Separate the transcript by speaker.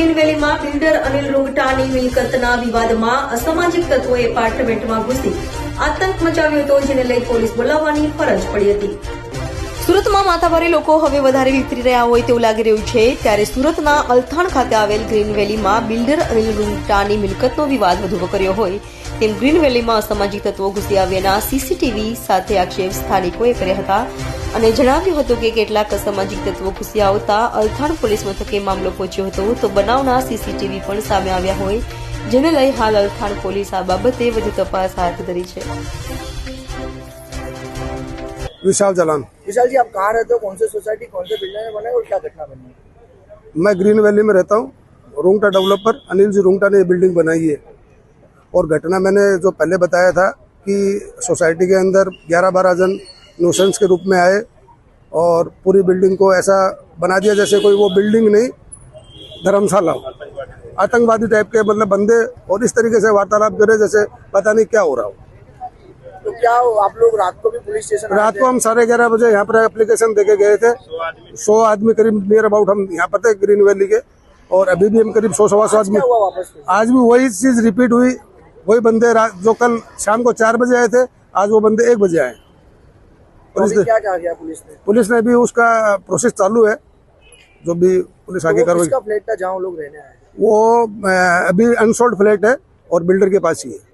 Speaker 1: તીનવેલીમાં builder Anil રૂંગટાની મિલકતના વિવાદમાં અસામાજિક તત્વોએ એપાર્ટમેન્ટમાં ઘૂસી આતંક મચાવ્યો હતો જેને લઈ પોલીસ બોલાવવાની ફરજ પડી હતી સુરતમાં માથાભારે લોકો હવે વધારે વિખરી રહ્યા હોય તેવું લાગી રહ્યું છે ત્યારે સુરતના અલથાણ ખાતે આવેલ ગ્રીન વેલીમાં બિલ્ડર અનિલ રૂંગટાની મિલકતનો વિવાદ વધુ વકર્યો હોય તેમ ગ્રીન વેલીમાં અસામાજિક તત્વો ઘૂસી આવ્યાના સીસીટીવી સાથે આક્ષેપ સ્થાનિકોએ કર્યા હતા અને જણાવ્યું હતું કે કેટલા કસમજીક તત્વો કુશિયા હોતા અલખણ પોલીસ મથકે મામલો પહોંચ્યો હતો તો બનાવના સીસીટીવી પણ સામે આવ્યા હોય જેના લઈ હાલ અલખણ પોલીસ આ બાબતે વધુ તપાસ હાથ ધરી છે
Speaker 2: વિશાલ જલન વિશાલજી આપ કહી રહે તો કونس સોસાયટી કونس બિલ્ડિંગે બનાયે અને ઓટલા ઘટના
Speaker 3: બની મે ગ્રીન વેલી મે રહતા હું રુંગટા ડેવલપર અનિલજી રુંગટા ને બિલ્ડિંગ બનાવી હે ઓર ઘટના મેને જો પહેલા બતાયા થા કે સોસાયટી કે અંદર 11 12 જન नोशंस के रूप में आए और पूरी बिल्डिंग को ऐसा बना दिया जैसे कोई वो बिल्डिंग नहीं धर्मशाला हो आतंकवादी टाइप के मतलब बंदे और इस तरीके से वार्तालाप करे जैसे पता नहीं क्या हो रहा हो
Speaker 2: तो क्या हो आप लोग रात को भी पुलिस स्टेशन
Speaker 3: रात को हम साढ़े ग्यारह बजे यहाँ पर एप्लीकेशन देके गए थे सौ आदमी करीब नियर अबाउट हम यहाँ पर थे ग्रीन वैली के और अभी भी हम करीब सौ सवा सौ आदमी आज भी वही चीज रिपीट हुई वही बंदे जो कल शाम को चार बजे आए थे आज वो बंदे एक बजे आए पुलिस ने
Speaker 2: क्या कहा गया पुलिस ने
Speaker 3: पुलिस ने भी उसका प्रोसेस चालू है जो भी पुलिस आगे
Speaker 2: तो
Speaker 3: कार्रवाई
Speaker 2: फ्लैट था जहाँ लोग रहने आए
Speaker 3: वो अभी अनसोल्ड फ्लैट है और बिल्डर के पास ही है